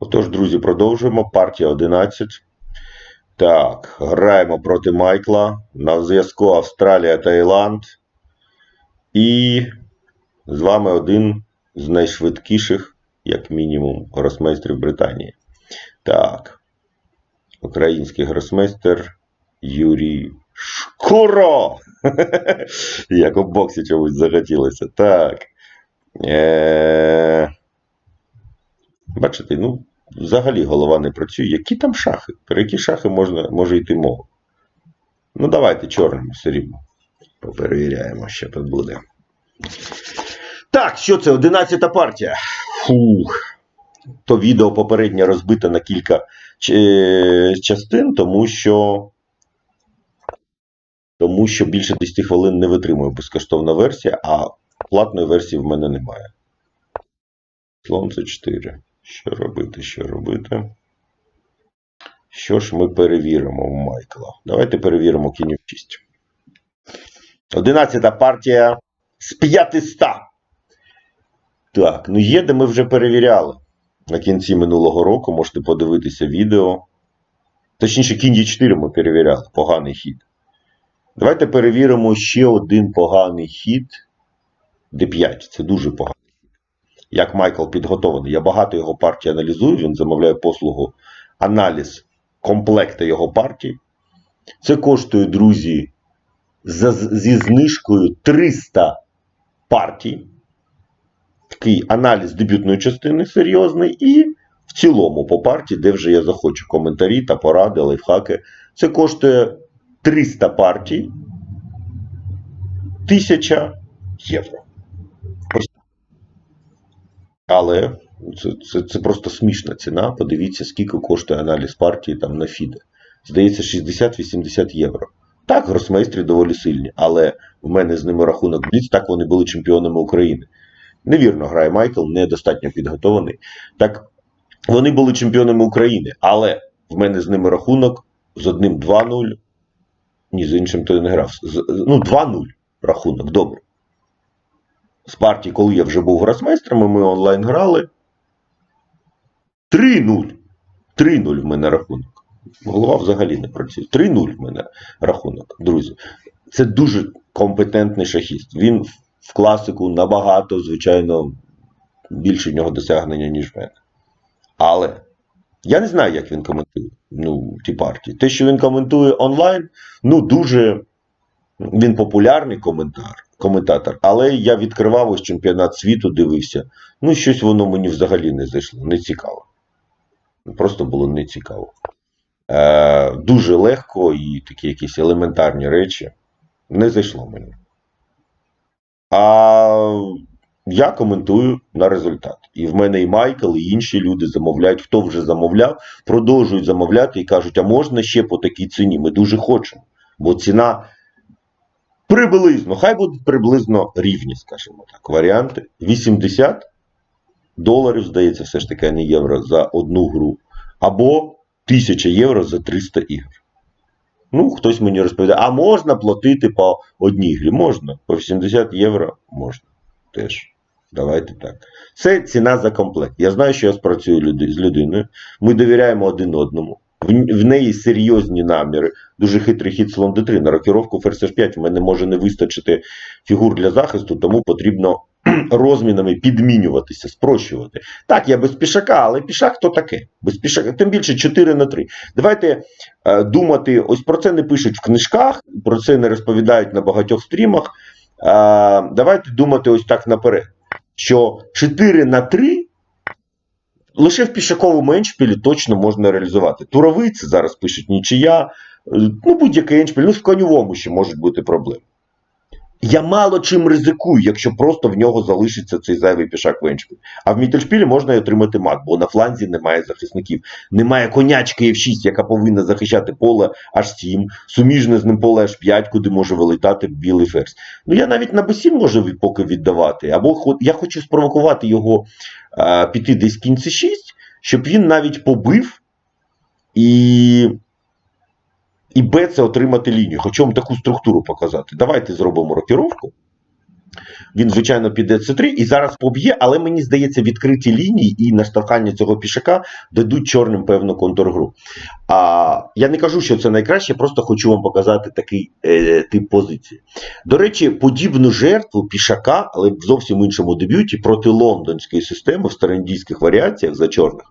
Отож, друзі, продовжуємо. Партія 11. Так, граємо проти Майкла. На зв'язку Австралія, Таїланд. І з вами один з найшвидкіших, як мінімум, гросмейстрів Британії. Так. Український гросмейстер Юрій Шкуро! Як у боксі чомусь захотілося. Так. Е... Бачите, ну, взагалі голова не працює. Які там шахи? Про які шахи можна, може йти мова? Ну, давайте чорним все рівно. Поперевіряємо, що тут буде. Так, що це? 11-та партія. Фух. То відео попереднє розбите на кілька ч- частин, тому що. Тому що більше 10 хвилин не витримує безкоштовна версія, а платної версії в мене немає. Слонце 4. Що робити, що робити? Що ж ми перевіримо у Майкла? Давайте перевіримо кінів 6. 11 партія з 500. Так, ну є, де ми вже перевіряли. На кінці минулого року можете подивитися відео. Точніше, кінь Є4 ми перевіряли. Поганий хід. Давайте перевіримо ще один поганий хід. D5. Це дуже поганий хід. Як Майкл підготований. Я багато його партій аналізую. Він замовляє послугу аналіз комплекта його партій. Це коштує, друзі, зі знижкою 300 партій. Такий аналіз дебютної частини серйозний. І в цілому по партії, де вже я захочу коментарі та поради, лайфхаки. Це коштує 300 партій 1000 євро. Але це, це, це просто смішна ціна. Подивіться, скільки коштує аналіз партії там на фіде. Здається, 60-80 євро. Так, гросмейстри доволі сильні, але в мене з ними рахунок бліц, так вони були чемпіонами України. Невірно грає Майкл, недостатньо підготований. Так, вони були чемпіонами України, але в мене з ними рахунок з одним 2-0. Ні, з іншим то не грав. З- ну, 2-0 рахунок, добре. З партії, коли я вже був гросмейстром, і ми онлайн грали. 3-0. 3-0 в мене рахунок. Голова взагалі не працює. 3-0 в мене рахунок, друзі. Це дуже компетентний шахіст. Він в класику набагато, звичайно, більше в нього досягнення, ніж в мене. Але я не знаю, як він коментує ну, ті партії. Те, що він коментує онлайн, ну дуже він популярний коментар, коментатор. Але я відкривав ось чемпіонат світу, дивився. Ну, щось воно мені взагалі не зайшло, не цікаво. Просто було не цікаво. Е, дуже легко і такі якісь елементарні речі не зайшло мені. А я коментую на результат. І в мене і Майкл, і інші люди замовляють. Хто вже замовляв, продовжують замовляти і кажуть, а можна ще по такій ціні? Ми дуже хочемо. Бо ціна приблизно, хай будуть приблизно рівні, скажімо так. Варіанти. 80 доларів, здається, все ж таки, а не євро за одну гру. Або 1000 євро за 300 ігор. Ну, хтось мені розповідає, а можна платити по одній грі? Можна. По 80 євро можна. Теж. Давайте так. Це ціна за комплект. Я знаю, що я спрацюю з людиною. Ми довіряємо один одному. В, неї серйозні наміри. Дуже хитрий хід слон d3. На рокіровку ферзь 5 в мене може не вистачити фігур для захисту, тому потрібно розмінами підмінюватися, спрощувати. Так, я без пішака, але пішак то таке. Без пішака, тим більше 4 на 3. Давайте е, думати, ось про це не пишуть в книжках, про це не розповідають на багатьох стрімах. Е, давайте думати ось так наперед. Що 4 на 3 лише в пішаковому еншпілі точно можна реалізувати. Туровий зараз пишуть нічия, е, ну будь-який еншпіль, ну в коньовому ще можуть бути проблеми. Я мало чим ризикую, якщо просто в нього залишиться цей зайвий пішак в еншпіль. А в мітельшпілі можна й отримати мат, бо на фланзі немає захисників. Немає конячки F6, яка повинна захищати поле H7, суміжне з ним поле H5, куди може вилітати білий ферзь. Ну я навіть на B7 можу поки віддавати. Або я хочу спровокувати його а, піти десь кінь C6, щоб він навіть побив і. І Б це отримати лінію. Хочу вам таку структуру показати. Давайте зробимо рокіровку. Він, звичайно, піде С3 і зараз поб'є, але мені здається, відкриті лінії і наштовхання цього пішака дадуть чорним певну контргру. А я не кажу, що це найкраще, просто хочу вам показати такий е, тип позиції. До речі, подібну жертву пішака, але в зовсім іншому дебюті проти лондонської системи в староіндійських варіаціях за чорних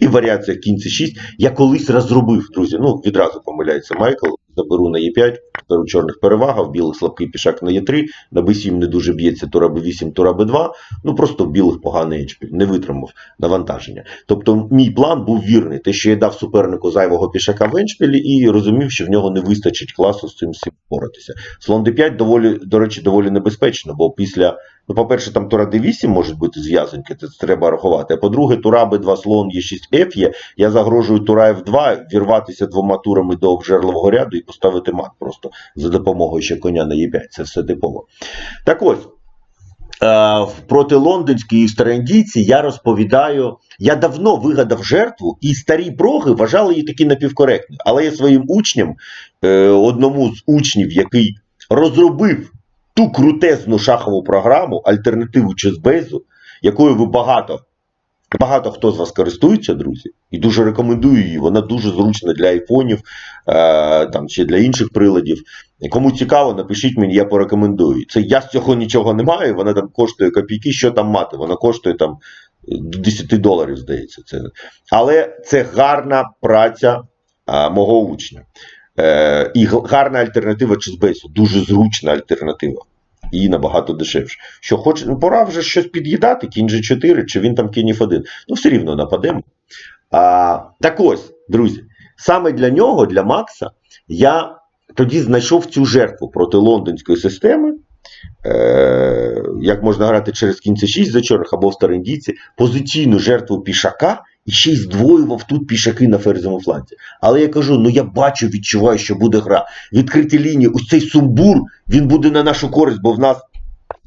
і варіаціях кінці 6 я колись розробив, друзі. Ну, відразу помиляється Майкл. Заберу на Е5, беру чорних перевага, в білих слабкий пішак на Е3, на Б7 не дуже б'ється тура Б8, тура Б2. Ну просто в білих поганий HP, не витримав навантаження. Тобто, мій план був вірний. Те, що я дав супернику зайвого пішака в еншпілі і розумів, що в нього не вистачить класу з цим всім впоратися. Слон Д5 доволі, до речі, доволі небезпечно, бо після. Ну, по-перше, там тура Д8 можуть бути зв'язанки, це треба рахувати. А по-друге, тура Б2 слон Е6Ф є. Я загрожую тура F2 вірватися двома турами до обжерливого ряду і поставити мат просто за допомогою ще коня на Е5. Це все типово. Так ось. е, Проти лондонської староіндійці я розповідаю, я давно вигадав жертву, і старі проги вважали її такі напівкоректною. Але я своїм учням, е, одному з учнів, який розробив ту крутезну шахову програму, альтернативу Чесбейзу, якою ви багато, багато хто з вас користується, друзі, і дуже рекомендую її. Вона дуже зручна для айфонів, е, там чи для інших приладів. Кому цікаво, напишіть мені, я порекомендую. Це я з цього нічого не маю. Вона там коштує копійки. Що там мати? Вона коштує там до 10 доларів, здається. Це. Але це гарна праця а, мого учня. Е, і гарна альтернатива Чизбейсу, дуже зручна альтернатива. І набагато дешевше. Що хоче, ну пора вже щось під'їдати, кінь же 4, чи він там кінь F1. Ну, все рівно нападемо. А, так ось, друзі, саме для нього, для Макса, я тоді знайшов цю жертву проти лондонської системи. Е, як можна грати через кінці 6 за чорних або в стариндійці, позиційну жертву пішака і ще й здвоював тут пішаки на ферзовому фланзі. Але я кажу: ну я бачу, відчуваю, що буде гра. Відкриті лінії, ось цей сумбур, він буде на нашу користь, бо в нас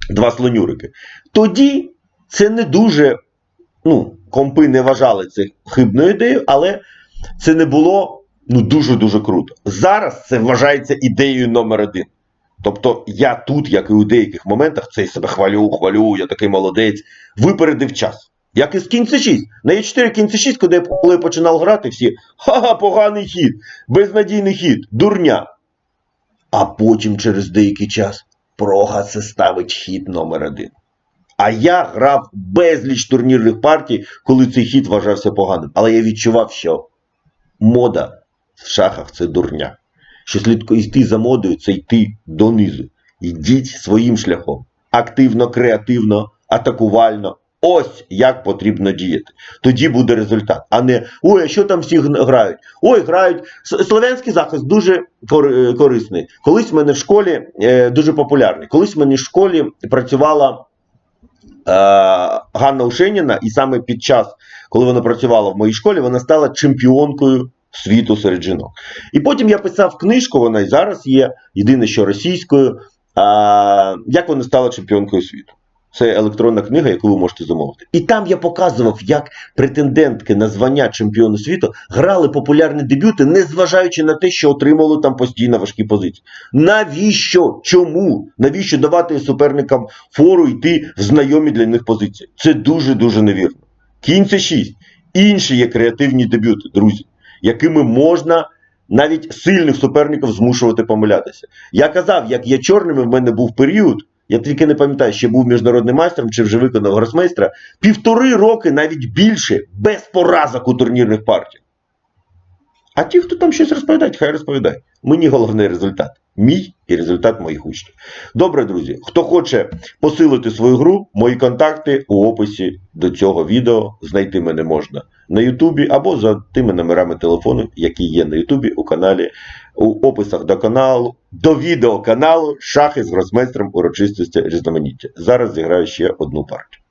два слонюрики. Тоді це не дуже, ну, компи не вважали це хибною ідеєю, але це не було ну, дуже-дуже круто. Зараз це вважається ідеєю номер один. Тобто я тут, як і у деяких моментах, це себе хвалю, хвалю, я такий молодець, випередив час. Як і з кінці 6. На Е4 кінці 6, коли я, коли я починав грати, всі ха-ха, поганий хід, безнадійний хід, дурня. А потім через деякий час прога це ставить хід номер один. А я грав безліч турнірних партій, коли цей хід вважався поганим. Але я відчував, що мода в шахах це дурня. Що слід йти за модою, це йти донизу. Йдіть своїм шляхом. Активно, креативно, атакувально. Ось як потрібно діяти. Тоді буде результат. А не ой, а що там всі грають? Ой, грають. Слов'янський захист дуже е, корисний. Колись в мене в школі е, дуже популярний. Колись в мене в школі працювала е, Ганна Ушеніна, і саме під час, коли вона працювала в моїй школі, вона стала чемпіонкою світу серед жінок. І потім я писав книжку, вона і зараз є, єдине, що російською. А, як вона стала чемпіонкою світу? Це електронна книга, яку ви можете замовити. І там я показував, як претендентки на звання чемпіону світу грали популярні дебюти, незважаючи на те, що отримали там постійно важкі позиції. Навіщо? Чому? Навіщо давати суперникам фору йти в знайомі для них позиції? Це дуже дуже невірно. Кінь це 6. Інші є креативні дебюти, друзі, якими можна навіть сильних суперників змушувати помилятися. Я казав, як є чорними, в мене був період. Я тільки не пам'ятаю, ще був міжнародним майстром чи вже виконав гросмейстра. Півтори роки, навіть більше, без поразок у турнірних партіях. А ті, хто там щось розповідають, хай розповідають. Мені головний результат. Мій і результат моїх учнів. Добре, друзі. Хто хоче посилити свою гру, мої контакти у описі до цього відео. Знайти мене можна на Ютубі або за тими номерами телефону, які є на Ютубі у каналі, у описах до каналу, до відео каналу Шахи з гросмейстром урочистості різноманіття. Зараз зіграю ще одну партію.